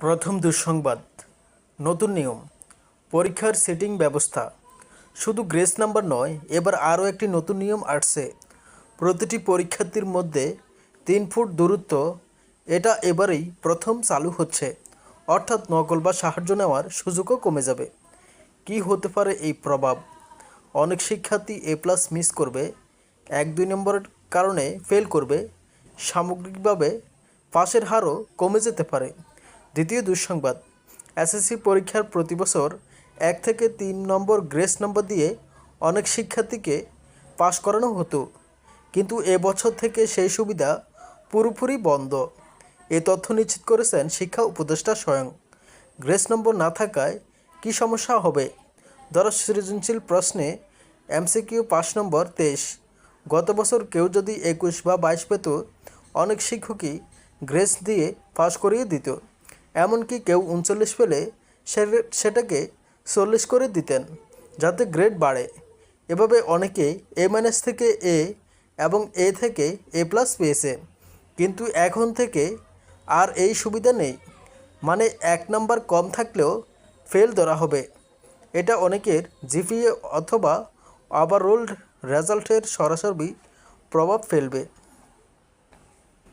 প্রথম দুঃসংবাদ। নতুন নিয়ম। পরীক্ষার সেটিং ব্যবস্থা। শুধু গ্রেস নাম্বার নয়, এবার আরও একটি নতুন নিয়ম আসছে। প্রতিটি পরীক্ষার্থীর মধ্যে তিন ফুট দূরত্ব, এটা এবারেই প্রথম চালু হচ্ছে। অর্থাৎ নকল বা সাহায্য নেওয়ার সুযোগও কমে যাবে। কি হতে পারে এই প্রভাব? অনেক শিক্ষার্থী এ প্লাস মিস করবে, এক দুই নম্বরের কারণে ফেল করবে। সামগ্রিকভাবে পাশের হারও কমে যেতে পারে। দ্বিতীয় দুঃসংবাদ। এসএসসি পরীক্ষার প্রতি বছর এক থেকে তিন নম্বর গ্রেস নম্বর দিয়ে অনেক শিক্ষার্থীকে পাশ করানো হতো। কিন্তু এবছর থেকে সেই সুবিধা পুরোপুরি বন্ধ। এ তথ্য নিশ্চিত করেছেন শিক্ষা উপদেষ্টা স্বয়ং। গ্রেস নম্বর না থাকায় কী সমস্যা হবে? ধরো সৃজনশীল প্রশ্নে এমসিকিউ পাঁচ নম্বর তেইশ। গত বছর কেউ যদি একুশ বা বাইশ পেত, অনেক শিক্ষকই গ্রেস দিয়ে পাস করিয়ে দিত। এমনকি কেউ উনচল্লিশ পেলে সেটাকে চল্লিশ করে দিতেন, যাতে গ্রেড বাড়ে। এভাবে অনেকে এ মাইনাস থেকে এ এবং এ থেকে এ প্লাস পেয়েছে। কিন্তু এখন থেকে আর এই সুবিধা নেই। মানে এক নাম্বার কম থাকলেও ফেল ধরা হবে। এটা অনেকের জিপিএ অথবা ওভারঅল রেজাল্টের সরাসরি প্রভাব ফেলবে।